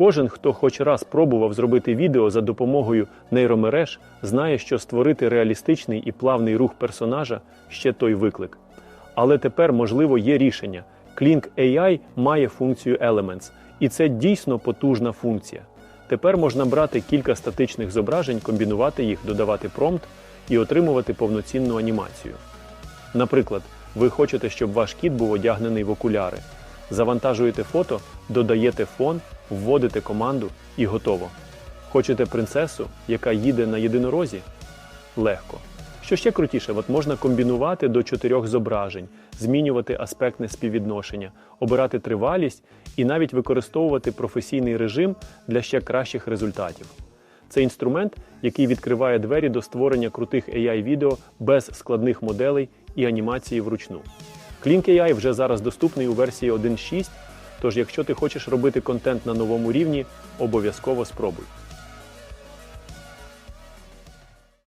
Кожен, хто хоч раз пробував зробити відео за допомогою нейромереж, знає, що створити реалістичний і плавний рух персонажа ще той виклик. Але тепер, можливо, є рішення. Klink AI має функцію Elements, і це дійсно потужна функція. Тепер можна брати кілька статичних зображень, комбінувати їх, додавати промпт і отримувати повноцінну анімацію. Наприклад, ви хочете, щоб ваш кіт був одягнений в окуляри. Завантажуєте фото, додаєте фон, вводите команду і готово. Хочете принцесу, яка їде на єдинорозі? Легко. Що ще крутіше, от можна комбінувати до чотирьох зображень, змінювати аспектне співвідношення, обирати тривалість і навіть використовувати професійний режим для ще кращих результатів. Це інструмент, який відкриває двері до створення крутих AI-відео без складних моделей і анімації вручну. Klink AI вже зараз доступний у версії 1.6, тож якщо ти хочеш робити контент на новому рівні, обов'язково спробуй.